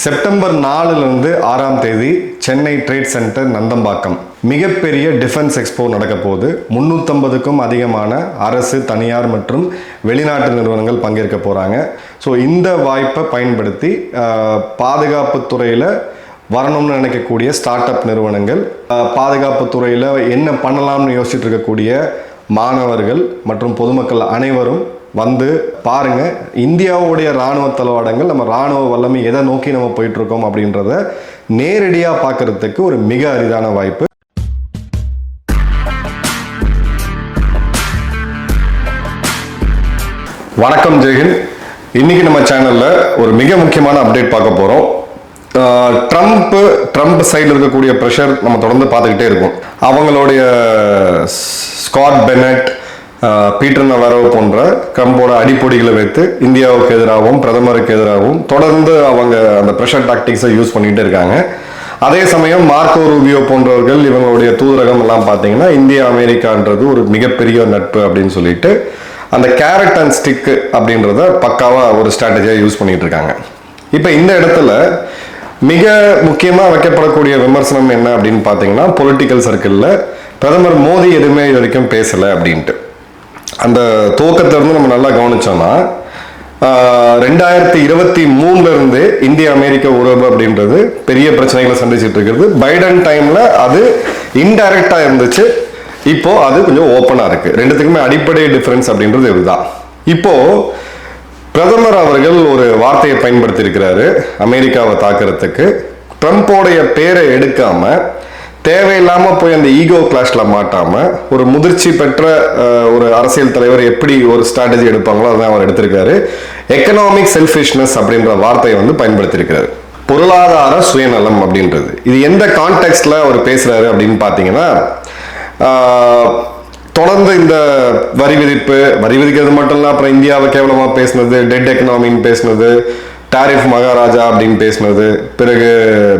September நாலுலேருந்து ஆறாம் தேதி சென்னை ட்ரேட் சென்டர் நந்தம்பாக்கம். மிகப்பெரிய டிஃபென்ஸ் எக்ஸ்போ நடக்க போகுது. முந்நூற்றம்பதுக்கும் அதிகமான அரசு தனியார் மற்றும் வெளிநாட்டு நிறுவனங்கள் பங்கேற்க போகிறாங்க ஸோ இந்த வாய்ப்பை பயன்படுத்தி பாதுகாப்பு துறையில் வரணும்னு நினைக்கக்கூடிய ஸ்டார்ட் அப் நிறுவனங்கள் பாதுகாப்பு துறையில் என்ன பண்ணலாம்னு யோசிச்சுட்டு இருக்கக்கூடிய மாணவர்கள் மற்றும் பொதுமக்கள் அனைவரும் வந்து பாருங்க இந்தியாவுடைய ராணுவ தளவாடங்கள் நம்ம ராணுவ வல்லமை எதை நோக்கி நம்ம போயிட்டு இருக்கோம் அப்படின்றத நேரடியாக பார்க்கறதுக்கு ஒரு மிக அரிதான வாய்ப்பு. வணக்கம் ஜெயஹிந்த் இன்னைக்கு நம்ம சேனல்ல ஒரு மிக முக்கியமான அப்டேட் பார்க்க போறோம். ட்ரம்ப் ட்ரம்ப் சைடில் இருக்கக்கூடிய ப்ரெஷர் நம்ம தொடர்ந்து பார்த்துக்கிட்டே இருக்கோம். அவங்களுடைய ஸ்காட் பெனட் பீட்டர் நவரோ போன்ற கம்போட அடிப்பொடிகளை வைத்து இந்தியாவுக்கு எதிராகவும் பிரதமருக்கு எதிராகவும் தொடர்ந்து அவங்க அந்த ப்ரெஷர் டாக்டிக்ஸை யூஸ் பண்ணிகிட்டு இருக்காங்க. அதே சமயம் மார்க்கோ ரூபியோ போன்றவர்கள் இவங்களுடைய தூதரகம் எல்லாம் பார்த்தீங்கன்னா இந்தியா அமெரிக்கான்றது ஒரு மிகப்பெரிய நட்பு அப்படின்னு சொல்லிட்டு அந்த கேரட் அண்ட் ஸ்டிக்கு அப்படின்றத பக்காவாக ஒரு ஸ்ட்ராட்டஜியாக யூஸ் பண்ணிட்டு இருக்காங்க. இப்போ இந்த இடத்துல மிக முக்கியமாக வைக்கப்படக்கூடிய விமர்சனம் என்ன அப்படின்னு பார்த்தீங்கன்னா பொலிட்டிக்கல் சர்க்கிளில் பிரதமர் மோடி எதுவுமே இது வரைக்கும் பேசலை அப்படின்ட்டு. அந்த துவக்கத்திலிருந்து நம்ம நல்லா கவனிச்சோம்னா ரெண்டாயிரத்தி இருபத்தி மூணுல இருந்து இந்திய அமெரிக்க உறவு அப்படின்றது பெரிய பிரச்சனைகளை சந்திச்சுட்டு இருக்கிறது. பைடன் டைம்ல அது இன்டைரக்டா இருந்துச்சு. இப்போ அது கொஞ்சம் ஓப்பனா இருக்கு. ரெண்டுத்துக்குமே அடிப்படை டிஃபரன்ஸ் அப்படின்றது இதுதான். இப்போ பிரதமர் அவர்கள் ஒரு வார்த்தையை பயன்படுத்தியிருக்கிறாரு அமெரிக்காவை தாக்குறதுக்கு. ட்ரம்ப்போடைய பேரை எடுக்காம தேவையில்லாம போய் அந்த ஈகோ கிளாஷ்ல மாட்டாமல் ஒரு முதிர்ச்சி பெற்ற ஒரு அரசியல் தலைவர் எப்படி ஒரு ஸ்ட்ராட்டஜி எடுப்பாங்களோ அதான் அவர் எடுத்திருக்காரு. எக்கனாமிக் செல்ஃபிஷ்னஸ் அப்படின்ற வார்த்தையை வந்து பயன்படுத்தியிருக்கிறாரு. பொருளாதார சுயநலம் அப்படின்றது. இது எந்த கான்டெக்ட்ல அவர் பேசுறாரு அப்படின்னு பார்த்தீங்கன்னா தொடர்ந்து இந்த வரி விதிப்பு வரி விதிக்கிறது மட்டும் இல்லை அப்புறம் இந்தியாவை கேவலமா பேசுனது டெட் எக்கனாமின்னு பேசுனது டாரிஃப் மகாராஜா அப்படின்னு பேசுனது பிறகு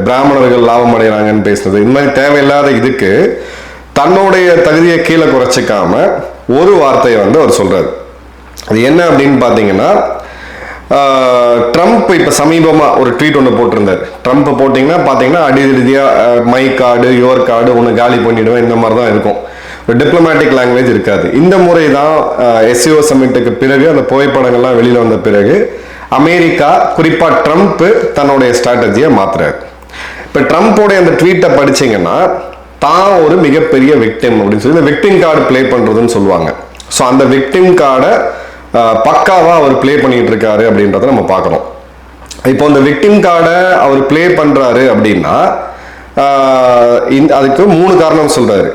பிராமணர்கள் லாபம் அடைகிறாங்கன்னு பேசுனது. இந்த மாதிரி தேவையில்லாத இதுக்கு தன்னுடைய தகுதியை கீழே குறைச்சிக்காம ஒரு வார்த்தையை வந்து அவர் சொல்கிறார் அது என்ன அப்படின்னு பார்த்தீங்கன்னா ட்ரம்ப் இப்போ சமீபமாக ஒரு ட்வீட் ஒன்று போட்டிருந்தார். ட்ரம்ப் போட்டிங்கன்னா பார்த்தீங்கன்னா அடிதிரிதியாக மை கார்டு யுவர் கார்டு ஒன்று காலி பண்ணிடுவேன் இந்த மாதிரி தான் இருக்கும். ஒரு டிப்ளமேட்டிக் லாங்குவேஜ் இருக்காது. இந்த முறை தான் எஸ்சிஓ சமிட்டுக்கு பிறகு அந்த புகைப்படங்கள்லாம் வெளியில் வந்த பிறகு அமெரிக்கா குறிப்பாக ட்ரம்ப் தன்னுடைய ஸ்ட்ராட்டஜியை மாத்துறாரு. இப்போ ட்ரம்ப்போடைய அந்த ட்வீட்டை படிச்சீங்கன்னா தான் ஒரு மிகப்பெரிய விக்டிம் அப்படின்னு சொல்லி இந்த விக்டிம் கார்டு ப்ளே பண்ணுறதுன்னு சொல்லுவாங்க. ஸோ அந்த விக்டிம் கார்டை பக்காவாக அவர் ப்ளே பண்ணிட்டு இருக்காரு அப்படின்றத நம்ம பார்க்குறோம் இப்போ இந்த விக்டிம் கார்டை அவர் ப்ளே பண்ணுறாரு அப்படின்னா இந்த- அதுக்கு மூணு காரணம் சொல்கிறாரு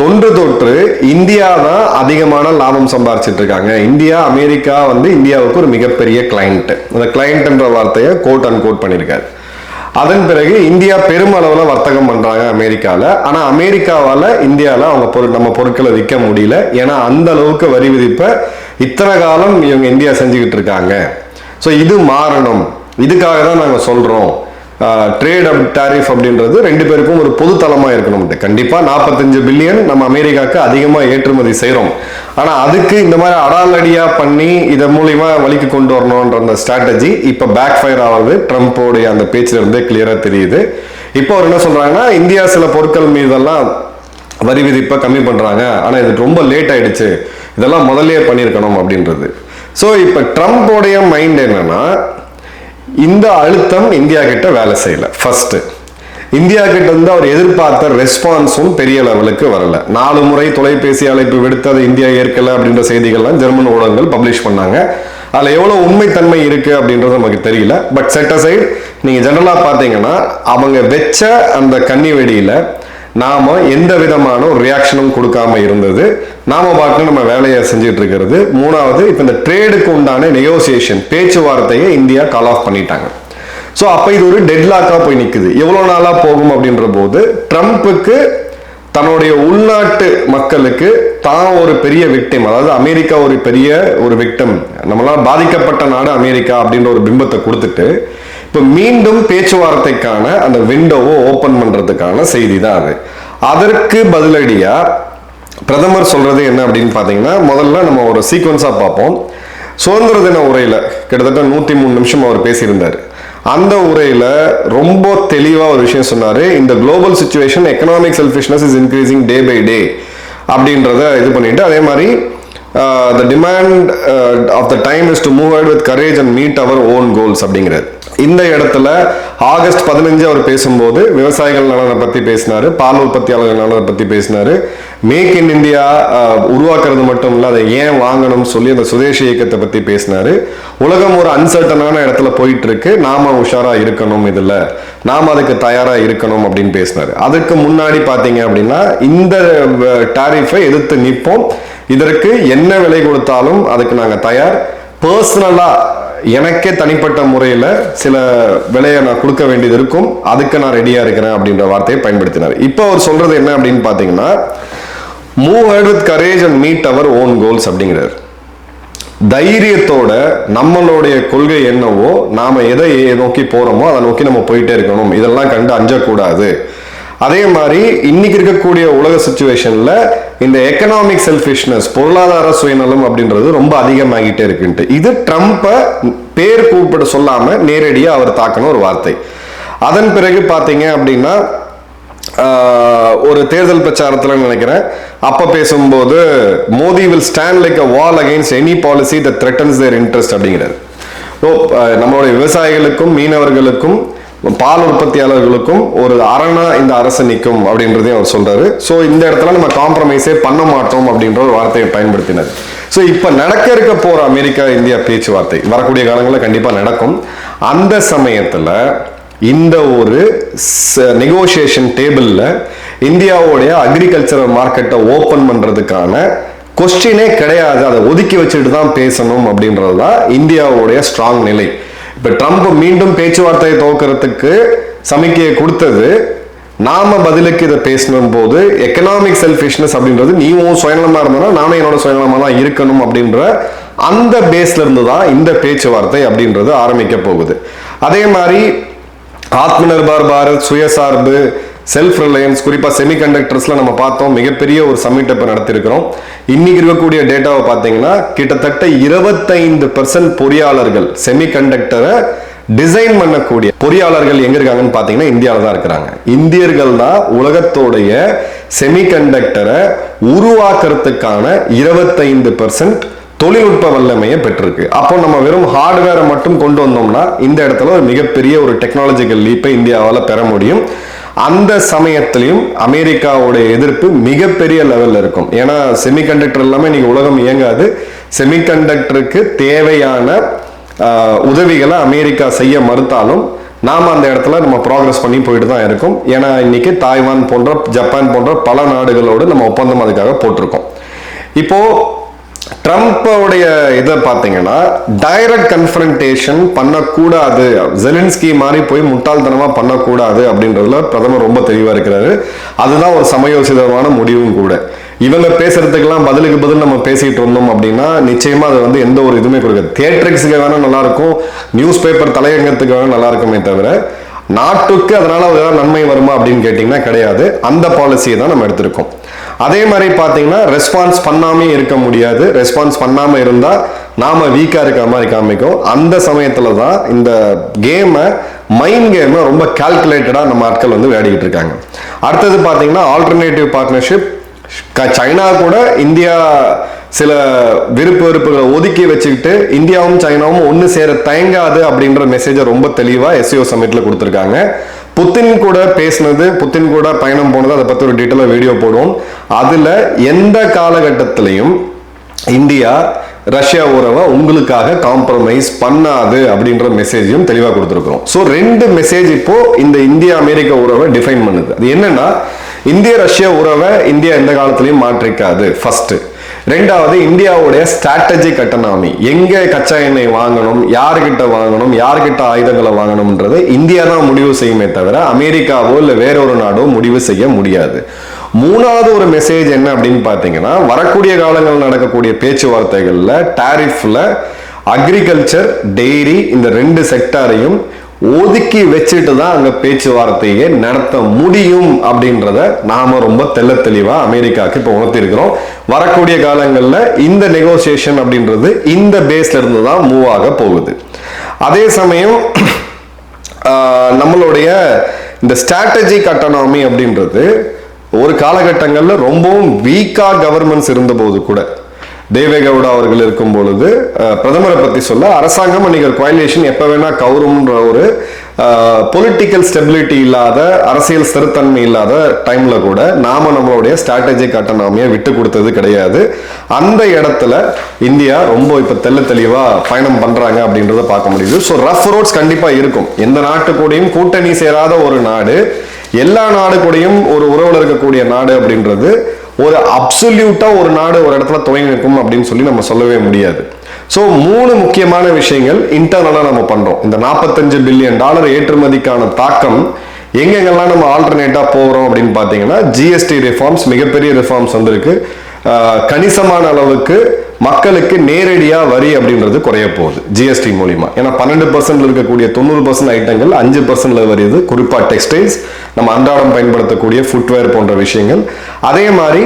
தொன்று தொற்று இந்தியா தான் அதிகமான லாபம் சம்பாரிச்சிட்டு இருக்காங்க. இந்தியா அமெரிக்கா வந்து இந்தியாவுக்கு ஒரு மிகப்பெரிய கிளைண்ட் அந்த கிளைண்ட்ன்ற வார்த்தையை கோட் அண்ட் கோட் பண்ணியிருக்காரு. அதன் பிறகு இந்தியா பெருமளவில் வர்த்தகம் பண்ணுறாங்க அமெரிக்காவில் ஆனால் அமெரிக்காவால் இந்தியாவில் அவங்க பொருள் நம்ம பொருட்களை விற்க முடியல. ஏன்னா அந்த அளவுக்கு வரி விதிப்பை இத்தனை காலம் இவங்க இந்தியா செஞ்சுக்கிட்டு இருக்காங்க. ஸோ இது மாறணும். இதுக்காக தான் நாங்கள் சொல்கிறோம் ட்ரேட் அப் டாரிஃப் அப்படின்றது ரெண்டு பேருக்கும் ஒரு பொது தளமாக இருக்கணும். கண்டிப்பாக நாற்பத்தஞ்சு பில்லியன் நம்ம அமெரிக்காவுக்கு அதிகமாக ஏற்றுமதி செய்கிறோம் ஆனால் அதுக்கு இந்த மாதிரி அடாலடியாக பண்ணி இதன் மூலிமா வழிக்கு கொண்டு வரணுன்ற அந்த ஸ்ட்ராட்டஜி இப்போ பேக் ஃபயர் ஆகுது. ட்ரம்ப்போடைய அந்த பேச்சிலிருந்தே கிளியராக தெரியுது. இப்போ அவர் என்ன சொல்கிறாங்கன்னா இந்தியா சில பொருட்கள் மீதெல்லாம் வரி விதிப்பை கம்மி பண்ணுறாங்க ஆனால் இது ரொம்ப லேட் ஆயிடுச்சு. இதெல்லாம் முதல்லையே பண்ணியிருக்கணும் அப்படின்றது. ஸோ இப்போ ட்ரம்ப்போடைய மைண்ட் என்னன்னா இந்த அழுத்தம் இந்தியா கிட்ட வேலை செய்யல. ஃபர்ஸ்ட் இந்தியா கிட்ட இருந்து அவர் எதிர்பார்த்த ரெஸ்பான்ஸும் பெரிய லெவலுக்கு வரல. நாலு முறை தொலைபேசி அழைப்பு விடுத்து அதை இந்தியா ஏற்கல அப்படின்ற செய்திகள்லாம் ஜெர்மன் ஊடகங்கள் பப்ளிஷ் பண்ணாங்க. அதுல எவ்வளவு உண்மைத்தன்மை இருக்கு அப்படின்றது நமக்கு தெரியல. பட் செட் அசைட் நீங்க ஜெனரலா பாத்தீங்கன்னா அவங்க வச்ச அந்த கன்னி வெடியில நாம் எந்த விதமான ஒரு ரியாக்ஷனும் கொடுக்காம இருந்தது. நாம பாட்டு நம்ம வேலையை செஞ்சுட்டு இருக்கிறது. மூணாவது இப்போ இந்த ட்ரேடுக்கு உண்டான நெகோசியேஷன் பேச்சுவார்த்தையை இந்தியா கால் ஆஃப் பண்ணிட்டாங்க. ஸோ அப்போ இது ஒரு டெட்லாக்காக போய் நிற்குது எவ்வளோ நாளாக போகும் அப்படின்ற போது ட்ரம்ப்புக்கு தன்னுடைய உள்நாட்டு மக்களுக்கு தான் ஒரு பெரிய விக்டிம் அதாவது அமெரிக்கா ஒரு பெரிய ஒரு விக்டம் நம்மளால் பாதிக்கப்பட்ட நாடு அமெரிக்கா அப்படின்ற ஒரு பிம்பத்தை கொடுத்துட்டு இப்போ மீண்டும் பேச்சுவார்த்தைக்கான அந்த விண்டோவை ஓப்பன் பண்ணுறதுக்கான செய்தி தான் அது. அதற்கு பதிலடியாக பிரதமர் சொல்கிறது என்ன அப்படின்னு பார்த்தீங்கன்னா முதல்ல நம்ம ஒரு சீக்வன்ஸாக பார்ப்போம். சுதந்திர தின உரையில் கிட்டத்தட்ட நூற்றி மூணு நிமிஷம் அவர் பேசியிருந்தார். அந்த உரையில் ரொம்ப தெளிவாக ஒரு விஷயம் சொன்னார். இந்த global situation economic selfishness is increasing day by day அப்படின்றத இது பண்ணிட்டு அதே மாதிரி the demand of the time is to move ahead with courage and meet our own goals அப்படிங்கிறது இந்த இடத்துல ஆகஸ்ட் பதினஞ்சு அவர் பேசும்போது விவசாயிகள் நலனை பத்தி பேசினாரு பால் உற்பத்தியாளர்கள் நலனை பத்தி பேசினாரு. மேக் இன் இந்தியா உருவாக்குறது மட்டும் இல்லை அதை ஏன் வாங்கணும்னு சொல்லி அந்த சுதேசி இயக்கத்தை பத்தி பேசினாரு. உலகம் ஒரு அன்சர்டனான இடத்துல போயிட்டு இருக்கு நாம உஷாரா இருக்கணும் இதுல. நாம அதுக்கு தயாரா இருக்கணும் அப்படின்னு பேசினாரு. அதுக்கு முன்னாடி பாத்தீங்க அப்படின்னா இந்த டாரிஃபை எதிர்த்து நிற்போம் இதற்கு என்ன விலை கொடுத்தாலும் அதுக்கு நாங்க தயார். பர்சனலா எனக்கே தனிப்பட்ட முறையில் சில விலையை நான் கொடுக்க வேண்டியது இருக்கும். அதுக்கு நான் ரெடியாக இருக்கிறேன் அப்படின்ற வார்த்தையை பயன்படுத்தினார். இப்போ அவர் சொல்றது என்ன அப்படின்னு பார்த்தீங்கன்னா move ahead with courage and meet our own goals அப்படிங்கிறார். தைரியத்தோட நம்மளுடைய கொள்கை என்னவோ நாம் எதை நோக்கி போகிறோமோ அதை நோக்கி நம்ம போயிட்டே இருக்கணும். இதெல்லாம் கண்டு அஞ்சக்கூடாது. அதே மாதிரி இன்னைக்கு இருக்கக்கூடிய உலக சுச்சுவேஷன்ல இந்த எக்கனாமிக் செல்ஃபிஷ்னஸ் பொருளாதார சுயநலம் அப்படின்றது ரொம்ப அதிகமாகிட்டே இருக்குன்ட்டு. இது ட்ரம்ப்பை பேர் கூப்பிட சொல்லாம நேரடியாக அவர் தாக்கணும் ஒரு வார்த்தை. அதன் பிறகு பார்த்தீங்க அப்படின்னா ஒரு தேர்தல் பிரச்சாரத்தில் நினைக்கிறேன். அப்போ பேசும்போது Modi will stand like a wall against any policy the threatens their interest அப்படிங்கிறார். ஸோ நம்மளுடைய விவசாயிகளுக்கும் மீனவர்களுக்கும் பால் உற்பத்தியாளர்களுக்கும் ஒரு அரணா இந்த அரசு நிற்கும் அப்படின்றதையும் அவர் சொல்றாரு. ஸோ இந்த இடத்துல நம்ம காம்ப்ரமைஸே பண்ண மாட்டோம் அப்படின்ற ஒரு வார்த்தையை பயன்படுத்தினார். ஸோ இப்போ நடக்க இருக்க போற அமெரிக்கா இந்தியா பேச்சுவார்த்தை வரக்கூடிய காலங்களில் கண்டிப்பாக நடக்கும். அந்த சமயத்தில் இந்த ஒரு நெகோசியேஷன் டேபிளில் இந்தியாவுடைய அக்ரிகல்ச்சரல் மார்க்கெட்டை ஓப்பன் பண்ணுறதுக்கான கொஸ்டினே கிடையாது. அதை ஒதுக்கி வச்சுட்டு தான் பேசணும் அப்படின்றது தான் இந்தியாவுடைய ஸ்ட்ராங் நிலை. இப்ப ட்ரம்ப் மீண்டும் பேச்சுவார்த்தையை துவக்கிறதுக்கு சமிக்கையை கொடுத்தது நாம பதிலுக்கு இதை பேசணும் போது எக்கனாமிக் செல்ஃபிஷ்னஸ் அப்படின்றது நீயும் சுயநலமா இருந்தா நானும் என்னோட சுயநலமா தான் இருக்கணும் அப்படின்ற அந்த பேஸ்ல இருந்து தான் இந்த பேச்சுவார்த்தை அப்படின்றது ஆரம்பிக்க போகுது. அதே மாதிரி ஆத்ம நிர்பார் பாரத் சுயசார்பு செல்ஃப் ரிலையன்ஸ் குறிப்பாக செமிகண்டக்டர்ஸில் நம்ம பார்த்தோம் மிகப்பெரிய ஒரு சம்மிட் நடத்திருக்கிறோம். இன்னைக்கு இருக்கக்கூடிய டேட்டாவை பார்த்தீங்கன்னா கிட்டத்தட்ட இருபத்தைந்து பெர்சன்ட் பொறியாளர்கள் செமிகண்டக்டரை டிசைன் பண்ணக்கூடிய பொறியாளர்கள் எங்க இருக்காங்கன்னு பாத்தீங்கன்னா இந்தியாவில் தான் இருக்கிறாங்க. இந்தியர்கள் தான் உலகத்தோடைய செமிகண்டக்டரை உருவாக்குறதுக்கான இருபத்தைந்து பெர்சன்ட் தொழில்நுட்ப வல்லமையை பெற்றிருக்கு. அப்போ நம்ம வெறும் ஹார்ட்வேரை மட்டும் கொண்டு வந்தோம்னா இந்த இடத்துல ஒரு மிகப்பெரிய ஒரு டெக்னாலஜிக்கல் லீப்பை இந்தியாவால் பெற முடியும். அந்த சமயத்திலையும் அமெரிக்காவுடைய எதிர்ப்பு மிகப்பெரிய லெவலில் இருக்கும். ஏன்னா செமிகண்டக்டர் எல்லாமே இன்னைக்கு உலகம் இயங்காது. செமிகண்டக்டருக்கு தேவையான உதவிகளை அமெரிக்கா செய்ய மறுத்தாலும் நாம் அந்த இடத்துல நம்ம ப்ராக்ரஸ் பண்ணி போயிட்டு தான் இருக்கும். ஏன்னா இன்னைக்கு தாய்வான் போன்ற ஜப்பான் போன்ற பல நாடுகளோடு நம்ம ஒப்பந்தம் அதுக்காக போட்டிருக்கோம். இப்போது ட்ரம்ப்போடைய இதை பார்த்தீங்கன்னா டைரக்ட் கன்ஃபரன்டேஷன் பண்ணக்கூடாது. ஜெலின்ஸ்கி மாதிரி போய் முட்டாள்தனமாக பண்ணக்கூடாது அப்படின்றதுல பிரதமர் ரொம்ப தெளிவாக இருக்கிறாரு. அதுதான் ஒரு சமயோசிதமான முடிவும் கூட. இவங்க பேசுறதுக்கெல்லாம் பதிலுக்கு பதில் நம்ம பேசிட்டு இருந்தோம் அப்படின்னா நிச்சயமா அது வந்து எந்த ஒரு இதுவுமே கொடுக்காது. தியேட்டரிக்ஸுக்கு வேணா நல்லா இருக்கும் நியூஸ் பேப்பர் தலையங்கத்துக்கு வேணா நல்லா இருக்குமே தவிர நாட்டுக்கு அதனால ஏதாவது நன்மை வருமா அப்படின்னு கேட்டிங்கன்னா கிடையாது. அந்த பாலிசியை தான் நம்ம எடுத்திருக்கோம். அதே மாதிரி பார்த்தீங்கன்னா ரெஸ்பான்ஸ் பண்ணாமே இருக்க முடியாது. ரெஸ்பான்ஸ் பண்ணாமல் இருந்தால் நாம் வீக்காக இருக்கிற மாதிரி காமிக்கும். அந்த சமயத்தில் தான் இந்த கேமை மைண்ட் கேமை ரொம்ப கால்குலேட்டடாக நம்ம ஆட்கள் வந்து விளையாடிக்கிட்டு இருக்காங்க. அடுத்தது பார்த்தீங்கன்னா ஆல்டர்னேட்டிவ் பார்ட்னர்ஷிப் சைனா கூட இந்தியா சில விருப்பு வெறுப்புகளை ஒதுக்கி வச்சுக்கிட்டு இந்தியாவும் சைனாவும் ஒன்று சேர தயங்காது அப்படின்ற மெசேஜை ரொம்ப தெளிவாக எஸ்சிஓ சமிட்ல கொடுத்துருக்காங்க. புத்தின் கூட பேசினது புத்தின் கூட பயணம் போனது அதை பற்றி ஒரு டீட்டெயிலாக வீடியோ போடுவோம். அதில் எந்த காலகட்டத்திலையும் இந்தியா ரஷ்யா உறவை உங்களுக்காக காம்ப்ரமைஸ் பண்ணாது அப்படின்ற மெசேஜையும் தெளிவாக கொடுத்துருக்குறோம். ஸோ ரெண்டு மெசேஜ் இப்போ இந்த இந்தியா அமெரிக்க உறவை டிஃபைன் பண்ணுது. அது என்னன்னா இந்திய ரஷ்ய உறவை இந்தியா எந்த காலத்திலையும் மாற்றிக்காது ஃபர்ஸ்ட் ரெண்டாவது இந்தியாவுடைய ஸ்ட்ராட்டஜிக் எக்கனாமி எங்கே கச்சா எண்ணெய் வாங்கணும் யார்கிட்ட வாங்கணும் யார்கிட்ட ஆயுதங்களை வாங்கணும்ன்றது இந்தியா தான் முடிவு செய்யுமே தவிர அமெரிக்காவோ இல்லை வேற ஒரு நாடோ முடிவு செய்ய முடியாது. மூணாவது ஒரு மெசேஜ் என்ன அப்படின்னு பார்த்தீங்கன்னா வரக்கூடிய காலங்களில் நடக்கக்கூடிய பேச்சுவார்த்தைகளில் டாரிஃப்ல அக்ரிகல்ச்சர் டெய்ரி இந்த ரெண்டு செக்டாரையும் ஒதுக்கி வச்சுட்டு தான் அங்கே பேச்சுவார்த்தையை நடத்த முடியும் அப்படின்றத நாம ரொம்ப தெள்ள தெளிவாக அமெரிக்காவுக்கு இப்போ உணர்த்திருக்கிறோம் வரக்கூடிய காலங்களில் இந்த நெகோசியேஷன் அப்படின்றது இந்த பேஸ்ல இருந்து தான் மூவ் ஆக போகுது. அதே சமயம் நம்மளுடைய இந்த ஸ்ட்ராட்டஜிக் அட்டானமி அப்படின்றது ஒரு காலகட்டங்களில் ரொம்பவும் வீக்காக கவர்மெண்ட்ஸ் இருந்தபோது கூட தேவேகவுடா அவர்கள் இருக்கும் பொழுது பிரதமரை பத்தி சொல்ல அரசாங்கம் அன்னைக்கு கோயிலேஷன் எப்ப வேணா கவுரும்ன்ற ஒரு பொலிட்டிக்கல் ஸ்டெபிலிட்டி இல்லாத அரசியல் ஸ்திரத்தன்மை இல்லாத டைம்ல கூட நாம நம்மளுடைய ஸ்ட்ராட்டஜிக் அட்டானமியை விட்டு கொடுத்தது கிடையாது. அந்த இடத்துல இந்தியா ரொம்ப இப்ப தெல்ல தெளிவா பயணம் பண்றாங்க அப்படின்றத பார்க்க முடியுது. ஸோ ரஃப் ரோட்ஸ் கண்டிப்பா இருக்கும். எந்த நாட்டு கூடயும் கூட்டணி சேராத ஒரு நாடு எல்லா நாடு கூடயும் ஒரு உறவுல இருக்கக்கூடிய நாடு அப்படின்றது ஒரு அப்சல்யூட்டாக ஒரு நாடு ஒரு இடத்துல துவங்கி நிற்கும் அப்படின்னு சொல்லி நம்ம சொல்லவே முடியாது. ஸோ மூணு முக்கியமான விஷயங்கள் இன்டர்னலாக நம்ம பண்ணுறோம் இந்த 45 பில்லியன் டாலர் ஏற்றுமதிக்கான தாக்கம் எங்கெங்கெல்லாம் நம்ம ஆல்டர்னேட்டாக போகிறோம் அப்படின்னு பார்த்தீங்கன்னா ஜிஎஸ்டி ரிஃபார்ம்ஸ் மிகப்பெரிய ரிஃபார்ம்ஸ் வந்திருக்கு. கணிசமான அளவுக்கு மக்களுக்கு நேரடியாக வரி அப்படின்றது குறைய போகுது ஜிஎஸ்டி மூலிமா ஏன்னா பன்னெண்டு பர்சன்ட்ல இருக்கக்கூடிய தொண்ணூறு பர்சன்ட் ஐட்டங்கள் அஞ்சு பர்சன்ட்ல வருது குறிப்பாக டெக்ஸ்டைல்ஸ் நம்ம அன்றாடம் பயன்படுத்தக்கூடிய ஃபுட்வேர் போன்ற விஷயங்கள். அதே மாதிரி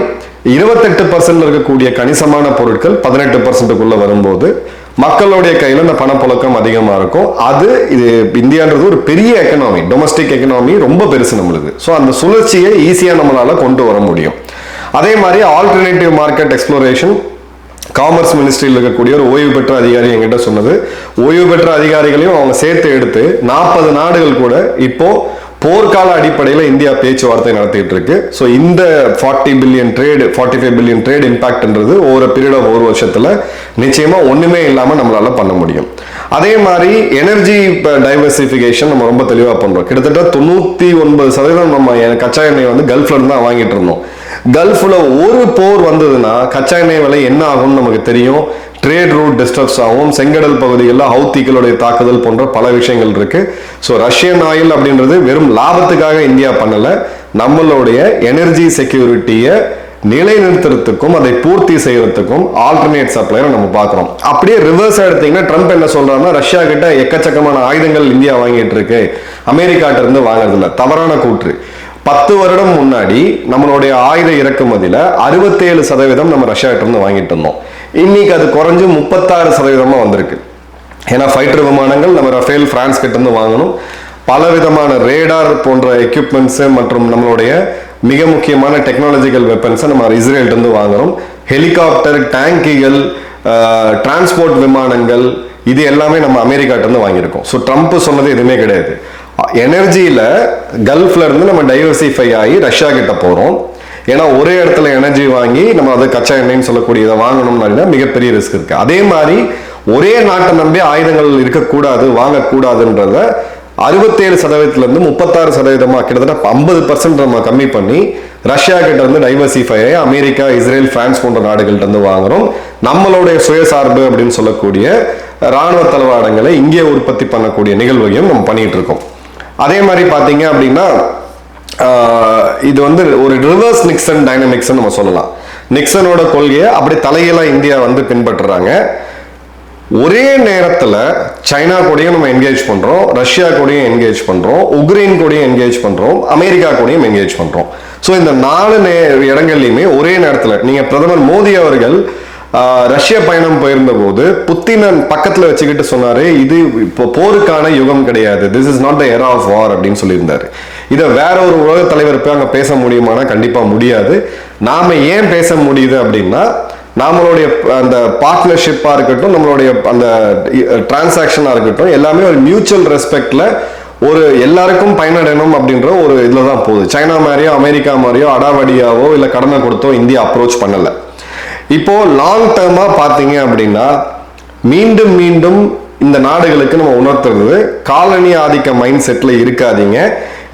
இருபத்தெட்டு பர்சன்ட்ல இருக்கக்கூடிய கணிசமான பொருட்கள் பதினெட்டு பர்சன்ட்டுக்குள்ள வரும்போது மக்களுடைய கையில் இந்த பணப்புழக்கம் அதிகமாக இருக்கும். அது இது இந்தியான்றது ஒரு பெரிய எக்கனாமி டொமஸ்டிக் எக்கனாமி ரொம்ப பெருசு நம்மளுக்கு ஸோ அந்த சுழற்சியை ஈஸியாக நம்மளால் கொண்டு வர முடியும். அதே மாதிரி ஆல்டர்னேட்டிவ் மார்க்கெட் எக்ஸ்ப்ளோரேஷன் காமர்ஸ் மினிஸ்ட்ரியில் இருக்கக்கூடிய ஒரு ஓய்வு பெற்ற அதிகாரி என்கிட்ட சொன்னது. ஓய்வு பெற்ற அதிகாரிகளையும் அவங்க சேர்த்து எடுத்து நாற்பது நாடுகள் கூட இப்போ போர்க்கால அடிப்படையில் இந்தியா பேச்சுவார்த்தை நடத்திட்டு இருக்கு. ஸோ இந்த forty billion trade forty five billion trade இம்பாக்ட்ன்றது ஒவ்வொரு பீரியட் ஆஃப் ஒரு வருஷத்துல நிச்சயமா ஒண்ணுமே இல்லாமல் நம்மளால பண்ண முடியும். அதே மாதிரி எனர்ஜி டைவர்சிஃபிகேஷன் நம்ம ரொம்ப தெளிவாக பண்றோம். கிட்டத்தட்ட தொண்ணூத்தி ஒன்பது சதவீதம் நம்ம கச்சா எண்ணெய் வந்து கல்ஃப்ல இருந்து தான் வாங்கிட்டு இருந்தோம். கல்ஃபில் ஒரு போர் வந்ததுன்னா கச்சா எண்ணெய் விலை என்ன ஆகும்னு நமக்கு தெரியும். ட்ரேட் ரூட் டிஸ்டர்ப்ஸ் ஆகும். செங்கடல் பகுதிகளில் ஹவுத்திகளுடைய தாக்குதல் போன்ற பல விஷயங்கள் இருக்கு. ஸோ ரஷ்யன் ஆயில் அப்படின்றது வெறும் லாபத்துக்காக இந்தியா பண்ணலை. நம்மளுடைய எனர்ஜி செக்யூரிட்டியை நிலைநிறுத்துறதுக்கும் அதை பூர்த்தி செய்யறதுக்கும் ஆல்டர்னேட் சப்ளையரை நம்ம பார்க்குறோம். அப்படியே ரிவர்ஸ் எடுத்தீங்கன்னா ட்ரம்ப் என்ன சொல்றாருன்னா ரஷ்யா கிட்ட எக்கச்சக்கமான ஆயுதங்கள் இந்தியா வாங்கிட்டு இருக்கு. அமெரிக்காட்ட இருந்து வாங்குறதில்ல. தவறான கூற்று. பத்து வருடம் முன்னாடி நம்மளுடைய ஆயுத இறக்குமதியில அறுபத்தேழு சதவீதம் நம்ம ரஷ்யாகிட்ட இருந்து வாங்கிட்டு இருந்தோம். இன்னைக்கு அது குறைஞ்சு முப்பத்தாறு சதவீதமா வந்திருக்கு. ஏன்னா ஃபைட்டர் விமானங்கள் நம்ம ரஃபேல் பிரான்ஸ் கிட்ட இருந்து வாங்கணும். பல விதமான ரேடார் போன்ற எக்யூப்மெண்ட்ஸ் மற்றும் நம்மளுடைய மிக முக்கியமான டெக்னாலஜிக்கல் வெப்பன்ஸை நம்ம இஸ்ரேல்ட்ட இருந்து வாங்குறோம். ஹெலிகாப்டர் டேங்கிகள் டிரான்ஸ்போர்ட் விமானங்கள் இது எல்லாமே நம்ம அமெரிக்காட்டிருந்து வாங்கியிருக்கோம். ஸோ ட்ரம்ப் சொன்னது எதுவுமே கிடையாது. எனர்ஜியில் கல்ஃப்ல இருந்து நம்ம டைவர்சிஃபை ஆகி ரஷ்யா கிட்ட போகிறோம் ஏன்னா ஒரே இடத்துல எனர்ஜி வாங்கி நம்ம அதை கச்சா எண்ணெய்னு சொல்லக்கூடியதை வாங்கணும்னா மிகப்பெரிய ரிஸ்க் இருக்கு. அதே மாதிரி ஒரே நாட்டை நம்பி ஆயுதங்கள் இருக்கக்கூடாது வாங்கக்கூடாதுன்றத அறுபத்தேழு சதவீதத்துலேருந்து முப்பத்தாறு சதவீதமாக கிட்டத்தட்ட ஐம்பது பர்சன்ட் நம்ம கம்மி பண்ணி ரஷ்யா கிட்ட இருந்து டைவர்சிஃபை ஆகி அமெரிக்கா இஸ்ரேல் பிரான்ஸ் போன்ற நாடுகள்கிட்ட வாங்குறோம். நம்மளுடைய சுயசார்பு அப்படின்னு சொல்லக்கூடிய ராணுவ தளவாடங்களை இங்கே உற்பத்தி பண்ணக்கூடிய நிகழ்வையும் நம்ம பண்ணிட்டு இருக்கோம். அதே மாதிரி பார்த்தீங்க அப்படின்னா இது வந்து ஒரு ரிவர்ஸ் நிக்சன் டைனமிக்ஸ் நம்ம சொல்லலாம். நிக்சனோட கொள்கையை அப்படி தலையெல்லாம் இந்தியா வந்து பின்பற்றுறாங்க. ஒரே நேரத்தில் சைனா கூடயும் நம்ம என்கேஜ் பண்ணுறோம் ரஷ்யா கூடயும் என்கேஜ் பண்ணுறோம் உக்ரைன் கூடயும் என்கேஜ் பண்ணுறோம் அமெரிக்கா கூடயும் என்கேஜ் பண்ணுறோம் ஸோ இந்த நாலு நே இடங்கள்லையுமே ஒரே நேரத்தில் நீங்கள் பிரதமர் மோடி அவர்கள் ரஷ்ய பயணம் போயிருந்த போது புத்தினன் பக்கத்தில் வச்சுக்கிட்டு சொன்னாரு இது இப்போ போருக்கான யுகம் கிடையாது. This is not the era of war அப்படின்னு சொல்லியிருந்தாரு. இதை வேற ஒரு உலக தலைவர் போய் அங்கே பேச முடியுமானா கண்டிப்பாக முடியாது. நாம ஏன் பேச முடியுது அப்படின்னா நம்மளுடைய அந்த பார்ட்னர்ஷிப்பாக இருக்கட்டும் நம்மளுடைய அந்த டிரான்சாக்ஷனாக இருக்கட்டும் எல்லாமே ஒரு மியூச்சுவல் ரெஸ்பெக்டில் ஒரு எல்லாருக்கும் பயனடையணும் அப்படின்ற ஒரு இதில் தான் போகுது. சைனா மாதிரியோ அமெரிக்கா மாதிரியோ அடாவடியாவோ இல்லை கடனை கொடுத்தோ இந்தியா அப்ரோச் பண்ணலை. இப்போ லாங் டேர்மா பார்த்தீங்க அப்படின்னா மீண்டும் மீண்டும் இந்த நாடுகளுக்கு நம்ம உணர்த்துறது காலனி ஆதிக்க மைண்ட் செட்ல இருக்காதீங்க.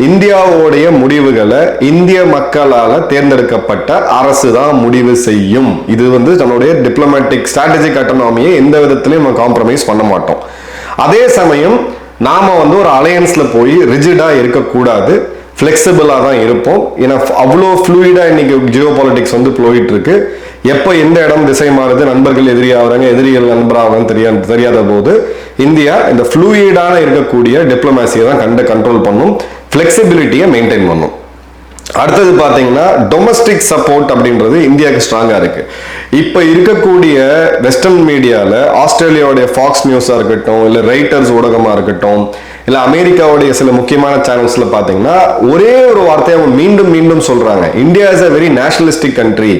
இந்தியாவுடைய முடிவுகளை இந்திய மக்களால் தேர்ந்தெடுக்கப்பட்ட அரசு தான் முடிவு செய்யும். இது வந்து நம்மளுடைய டிப்ளமேட்டிக் ஸ்ட்ராட்டஜிக் அட்டனாமியை எந்த விதத்திலையும் நம்ம காம்ப்ரமைஸ் பண்ண மாட்டோம். அதே சமயம் நாம வந்து ஒரு அலையன்ஸ்ல போய் ரிஜிடா இருக்கக்கூடாது. ஃப்ளெக்சிபிளாக தான் இருப்போம். ஏன்னா அவ்வளோ ஃப்ளூயிடாக இன்னைக்கு ஜியோ பாலிட்டிக்ஸ் வந்து போயிட்டு இருக்கு. எப்போ எந்த இடம் திசை மாறுது? நண்பர்கள் எதிரி ஆகிறாங்க எதிரிகள் நண்பராகிறாங்க தெரியாது தெரியாத போது இந்தியா இந்த ஃப்ளூயிடான இருக்கக்கூடிய டிப்ளமேசியை தான் கண்டு கண்ட்ரோல் பண்ணும் ஃப்ளெக்சிபிலிட்டியை மெயின்டைன் பண்ணும். அடுத்தது பார்த்தீங்கன்னா டொமஸ்டிக் சப்போர்ட் அப்படின்றது இந்தியாவுக்கு ஸ்ட்ராங்காக இருக்கு. இப்போ இருக்கக்கூடிய வெஸ்டர்ன் மீடியாவில் ஆஸ்திரேலியாவுடைய ஃபாக்ஸ் நியூஸாக இருக்கட்டும் இல்லை ரைட்டர்ஸ் ஊடகமாக இருக்கட்டும் இல்லை அமெரிக்காவுடைய சில முக்கியமான சேனல்ஸில் பார்த்தீங்கன்னா ஒரே ஒரு வார்த்தையை அவங்க மீண்டும் மீண்டும் சொல்கிறாங்க India is a very nationalistic country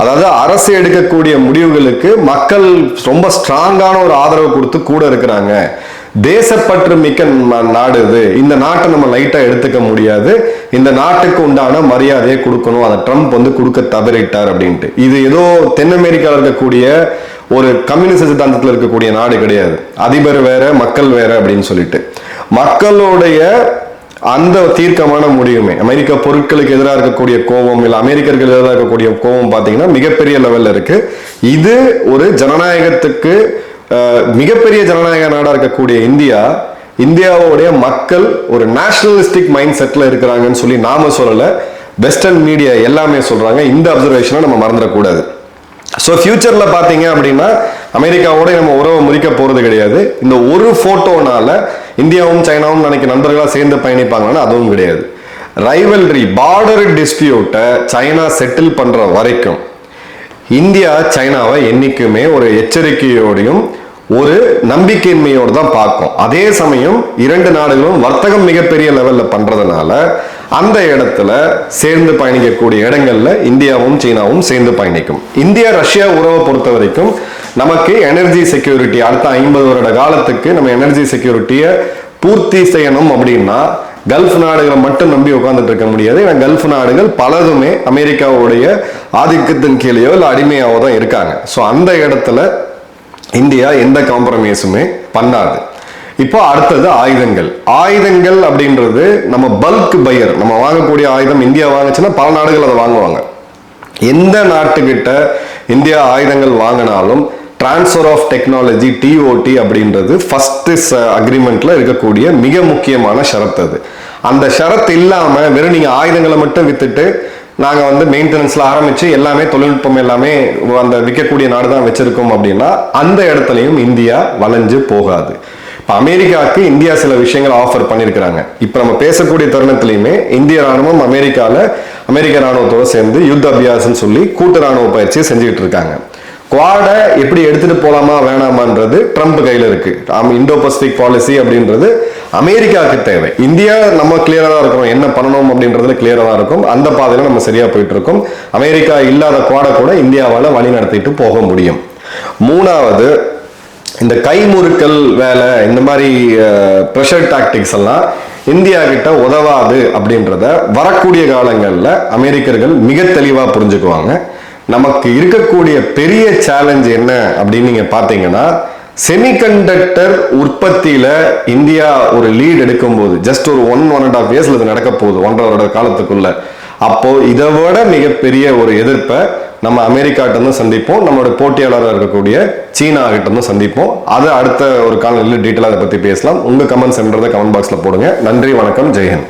அதாவது அரசு எடுக்கக்கூடிய முடிவுகளுக்கு மக்கள் ரொம்ப ஸ்ட்ராங்கான ஒரு ஆதரவு கொடுத்து கூட இருக்கிறாங்க. தேசப்பற்று மிக்க நாடு இது. இந்த நாட்டை நம்ம லைட்டா எடுத்துக்க முடியாது. இந்த நாட்டுக்கு உண்டான மரியாதையை கொடுக்கணும். அதை ட்ரம்ப் வந்து கொடுக்க தவறிட்டார் அப்படின்ட்டு. இது ஏதோ தென் அமெரிக்காவில் இருக்கக்கூடிய ஒரு கம்யூனிஸ்ட் சித்தாந்தத்தில் இருக்கக்கூடிய நாடு கிடையாது. அதிபர் வேற மக்கள் வேற அப்படின்னு சொல்லிட்டு. மக்களுடைய அந்த தீர்க்கமான முடிவுமே. அமெரிக்க பொருட்களுக்கு எதிராக இருக்கக்கூடிய கோபம் இல்லை அமெரிக்கர்களுக்கு எதிராக இருக்கக்கூடிய கோபம் பார்த்தீங்கன்னா மிகப்பெரிய லெவலில் இருக்கு. இது ஒரு ஜனநாயகத்துக்கு மிகப்பெரிய ஜனநாயக நாடாக இருக்கக்கூடிய இந்தியா இந்தியாவுடைய மக்கள் ஒரு நேஷனலிஸ்டிக் மைண்ட் செட்டில் இருக்கிறாங்கன்னு சொல்லி நாம சொல்லலை. வெஸ்டர்ன் மீடியா எல்லாமே சொல்றாங்க. இந்த அப்சர்வேஷனை நம்ம மறந்துடக்கூடாது. ஸோ ஃபியூச்சரில் பார்த்தீங்க அப்படின்னா அமெரிக்காவோட நம்ம உறவை முறிக்க போறது கிடையாது. இந்த ஒரு போட்டோனால இந்தியாவும் சைனாவும் நினைக்க நண்பர்களாக சேர்ந்து பயணிப்பாங்கன்னா அதுவும் கிடையாது. ரைவல்ரி பார்டர் டிஸ்பியூட்டை சைனா செட்டில் பண்ற வரைக்கும் இந்தியா சைனாவை என்றைக்குமே ஒரு எச்சரிக்கையோடையும் ஒரு நம்பிக்கையின்மையோடு தான் பார்க்கும். அதே சமயம் இரண்டு நாடுகளும் வர்த்தகம் மிகப்பெரிய லெவலில் பண்ணுறதுனால அந்த இடத்துல சேர்ந்து பயணிக்கக்கூடிய இடங்களில் இந்தியாவும் சீனாவும் சேர்ந்து பயணிக்கும். இந்தியா ரஷ்யா உறவை பொறுத்த வரைக்கும் நமக்கு எனர்ஜி செக்யூரிட்டி அடுத்த ஐம்பது வருட காலத்துக்கு நம்ம எனர்ஜி செக்யூரிட்டியை பூர்த்தி செய்யணும் அப்படின்னா கல்ஃப் நாடுகளை மட்டும் நம்பி உட்கார்ந்துட்டு இருக்க முடியாது. ஏன்னா கல்ஃப் நாடுகள் பலதுமே அமெரிக்காவுடைய ஆதிக்கத்தின் கீழேயோ இல்லை அடிமையாவோ தான் இருக்காங்க. ஸோ அந்த இடத்துல இந்தியா எந்த காம்ப்ரமைஸுமே பண்ணாது. இப்போ அடுத்தது ஆயுதங்கள். ஆயுதங்கள் அப்படின்றது நம்ம பல்க் பையர் நம்ம வாங்கக்கூடிய ஆயுதம் இந்தியா வாங்குச்சுன்னா பல நாடுகள் அதை வாங்குவாங்க. எந்த நாட்டுக்கிட்ட இந்தியா ஆயுதங்கள் வாங்கினாலும் டிரான்ஸ்ஃபர் ஆஃப் டெக்னாலஜி டிஓடி அப்படின்றது ஃபர்ஸ்ட் அக்ரிமெண்ட்டில் uh, இருக்கக்கூடிய மிக முக்கியமான ஷரத் அது. அந்த ஷரத் இல்லாமல் வெறும் நீங்கள் ஆயுதங்களை மட்டும் வித்துட்டு நாங்கள் வந்து மெயின்டெனன்ஸில் ஆரம்பித்து எல்லாமே தொழில்நுட்பம் எல்லாமே அந்த விற்கக்கூடிய நாடு தான் வச்சுருக்கோம் அப்படின்னா அந்த இடத்துலையும் இந்தியா வளைஞ்சு போகாது. இப்போ அமெரிக்காவுக்கு இந்தியா சில விஷயங்கள் ஆஃபர் பண்ணியிருக்கிறாங்க இப்போ நம்ம பேசக்கூடிய தருணத்திலையுமே இந்திய ராணுவம் அமெரிக்காவில் அமெரிக்க ராணுவத்தோட சேர்ந்து யுத்த அபியாசம் சொல்லி கூட்டு ராணுவ பயிற்சியை செஞ்சுக்கிட்டு இருக்காங்க. குவாடை எப்படி எடுத்துட்டு போலாமா வேணாமான்றது ட்ரம்ப் கையில் இருக்கு. ஆம், இந்தோ பசிபிக் பாலிசி அப்படின்றது அமெரிக்காவுக்கு தேவை. இந்தியா நம்ம கிளியரா தான் இருக்கணும். என்ன பண்ணணும் அப்படின்றதுல கிளியரா தான் இருக்கும். அந்த பாதையில நம்ம சரியா போயிட்டு இருக்கோம். அமெரிக்கா இல்லாத குவாடை கூட இந்தியாவால் வழி நடத்திட்டு போக முடியும். மூணாவது இந்த கைமுறுக்கல் வேலை இந்த மாதிரி ப்ரெஷர் டாக்டிக்ஸ் எல்லாம் இந்தியா கிட்ட உதவாது அப்படின்றத வரக்கூடிய காலங்களில் அமெரிக்கர்கள் மிக தெளிவாக புரிஞ்சுக்குவாங்க. நமக்கு இருக்கக்கூடிய பெரிய சேலஞ்ச் என்ன அப்படின்னு நீங்க பார்த்தீங்கன்னா செமிகண்டக்டர் உற்பத்தியில இந்தியா ஒரு லீட் எடுக்கும்போது ஜஸ்ட் ஒரு ஒன் ஒன் அண்ட் ஆஃப் இயர்ஸ்ல இது நடக்க போகுது ஒன்றரை வருட காலத்துக்குள்ள. அப்போ இதை விட மிகப்பெரிய ஒரு எதிர்ப்பை நம்ம அமெரிக்காட்ட இருந்து சந்திப்போம் நம்மளோட போட்டியாளராக இருக்கக்கூடிய சீனா கிட்ட இருந்து சந்திப்போம். அதை அடுத்த ஒரு காலநிலையில் டீட்டெயிலாக அதை பத்தி பேசலாம். உங்க கமெண்ட்ஸ் என்றதை கமெண்ட் பாக்ஸ்ல போடுங்க. நன்றி வணக்கம் ஜெயஹன்